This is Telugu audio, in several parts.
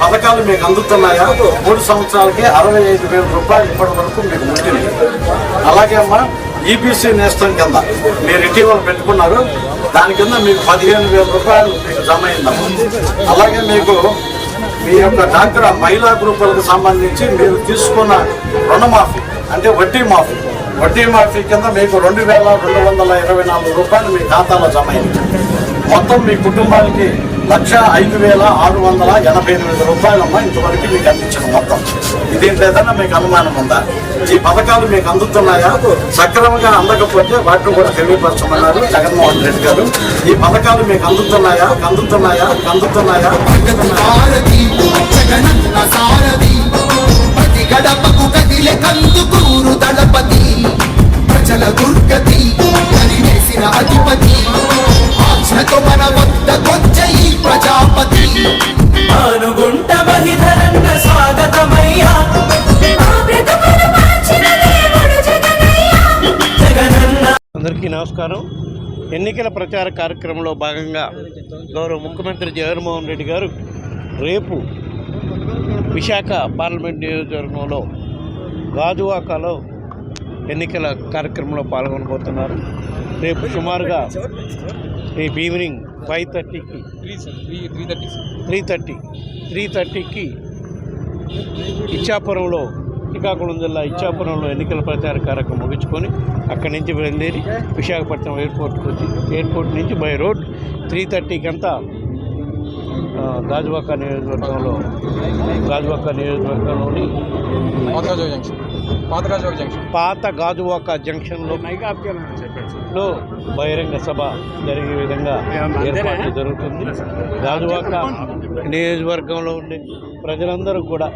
పథకాలు మీకు అందుతున్నాయా? మూడు సంవత్సరాలకి అరవై ఐదు వేల రూపాయలు ఇప్పటి వరకు మీకు ముట్టింది. అలాగే అమ్మా ఈబీసీ నేస్తం కింద మీరు ఇటీవల పెట్టుకున్నారు. దాని కింద మీకు పదిహేను వేల రూపాయలు మీకు జమ అయిందమ్మా అలాగే మీకు మీ యొక్క డాక్టర్ మహిళా గ్రూపులకు సంబంధించి మీరు తీసుకున్న రుణమాఫీ అంటే వడ్డీ మాఫీ. వడ్డీ మాఫీ కింద మీకు రెండు వేల రెండు వందల ఇరవై నాలుగు రూపాయలు మీ ఖాతాలో జమ అయింది. మొత్తం మీ కుటుంబానికి లక్ష ఐదు వేల ఆరు వందల ఎనభై ఎనిమిది రూపాయలమ్మ ఇంతవరకు మీకు అందించిన మొత్తం ఇదేంటి ఏదైనా మీకు అనుమానం ఉందా? ఈ పథకాలు మీకు అందుతున్నాయా? సక్రమంగా అందకపోతే వాటిని కూడా తెలియపరచమన్నారు జగన్మోహన్ రెడ్డి గారు. ఈ పథకాలు మీకు అందుతున్నాయా? అందుతున్నాయా అందుతున్నాయా అందరికీ ఎన్నికల ప్రచార కార్యక్రమంలో భాగంగా గౌరవ ముఖ్యమంత్రి జగన్మోహన్ రెడ్డి గారు రేపు విశాఖ పార్లమెంట్ నియోజకవర్గంలో గాజువాకలో ఎన్నికల కార్యక్రమంలో పాల్గొనబోతున్నారు. రేపు సుమారుగా రేపు ఈవినింగ్ ఫైవ్ థర్టీకి త్రీ థర్టీ త్రీ థర్టీకి ఇచ్చాపురంలో శ్రీకాకుళం జిల్లా ఇచ్చాపురంలో ఎన్నికల ప్రచార కార్యక్రమం ముగించుకొని అక్కడి నుంచి బయలుదేరి విశాఖపట్నం ఎయిర్పోర్ట్కి వచ్చి ఎయిర్పోర్ట్ నుంచి బై రోడ్ త్రీ థర్టీకి అంతా గాజువాక నియోజకవర్గంలో గాజువాక నియోజకవర్గంలోని పాత గాజువాక జంక్షన్లో లో బహిరంగ సభ జరిగే విధంగా ఏర్పాటు జరుగుతుంది. గాజువాక నియోజకవర్గంలో ఉండే ప్రజలందరూ కూడా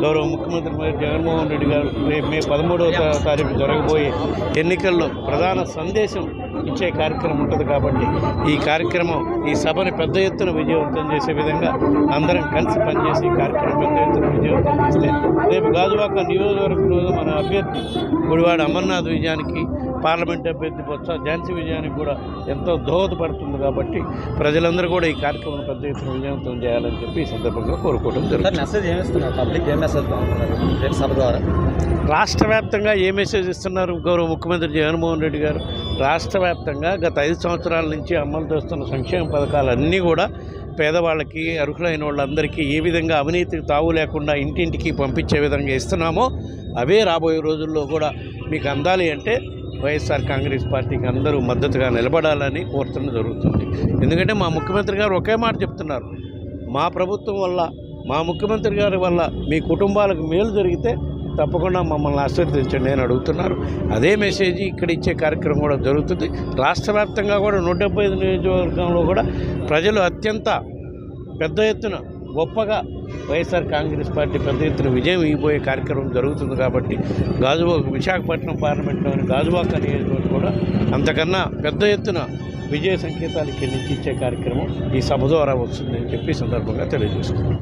గౌరవ ముఖ్యమంత్రి జగన్మోహన్ రెడ్డి గారు రేపు మే పదమూడవ తారీఖు జరగబోయే ఎన్నికల్లో ప్రధాన సందేశం ఇచ్చే కార్యక్రమం ఉంటుంది కాబట్టి ఈ కార్యక్రమం ఈ సభని పెద్ద ఎత్తున విజయవంతం చేసే విధంగా అందరం కలిసి పనిచేసి ఈ కార్యక్రమం పెద్ద ఎత్తున విజయవంతం చేస్తే రేపు గాజువాక నియోజకవర్గంలో మన అభ్యర్థి గుడివాడ అమర్నాథ్ విజయానికి పార్లమెంట్ అభ్యర్థి బొత్స ఝాన్సీ విజయానికి కూడా ఎంతో దోహదపడుతుంది కాబట్టి ప్రజలందరూ కూడా ఈ కార్యక్రమం పెద్ద ఎత్తున విజయవంతం చేయాలని చెప్పి ఈ సందర్భంగా కోరుకోవడం జరుగుతుంది. మెసేజ్ ఏమి ఇస్తున్నారు? పబ్లిక్ ఏం మెసేజ్ రేపు సభ ద్వారా? రాష్ట్ర వ్యాప్తంగా ఏ మెసేజ్ ఇస్తున్నారు? గౌరవ ముఖ్యమంత్రి జగన్మోహన్ రెడ్డి గారు రాష్ట్ర వ్యాప్తంగా గత ఐదు సంవత్సరాల నుంచి అమలు చేస్తున్న సంక్షేమ పథకాలన్నీ కూడా పేదవాళ్ళకి అర్హులైన వాళ్ళందరికీ ఏ విధంగా అవినీతికి తావు లేకుండా ఇంటింటికి పంపించే విధంగా ఇస్తున్నామో అవే రాబోయే రోజుల్లో కూడా మీకు అందాలి అంటే వైఎస్ఆర్ కాంగ్రెస్ పార్టీకి అందరూ మద్దతుగా నిలబడాలని కోరుతున్న జరుగుతుంది. ఎందుకంటే మా ముఖ్యమంత్రి గారు ఒకే మాట చెప్తున్నారు. మా ప్రభుత్వం వల్ల మా ముఖ్యమంత్రి గారి వల్ల మీ కుటుంబాలకు మేలు జరిగితే తప్పకుండా మమ్మల్ని ఆశీర్వదించండి నేను అడుగుతున్నారు. అదే మెసేజ్ ఇక్కడ ఇచ్చే కార్యక్రమం కూడా జరుగుతుంది. రాష్ట్ర వ్యాప్తంగా కూడా నూట డెబ్బై ఐదు నియోజకవర్గంలో కూడా ప్రజలు అత్యంత పెద్ద ఎత్తున గొప్పగా వైఎస్ఆర్ కాంగ్రెస్ పార్టీ పెద్ద ఎత్తున విజయం ఇవ్వబోయే కార్యక్రమం జరుగుతుంది కాబట్టి గాజువాక విశాఖపట్నం పార్లమెంట్లోని గాజువాక నియోజకవర్గం కూడా అంతకన్నా పెద్ద ఎత్తున విజయ సంకేతాలు ఇక్కడి నుంచి ఇచ్చే కార్యక్రమం ఈ సభ ద్వారా వస్తుందని చెప్పి సందర్భంగా తెలియజేస్తున్నాను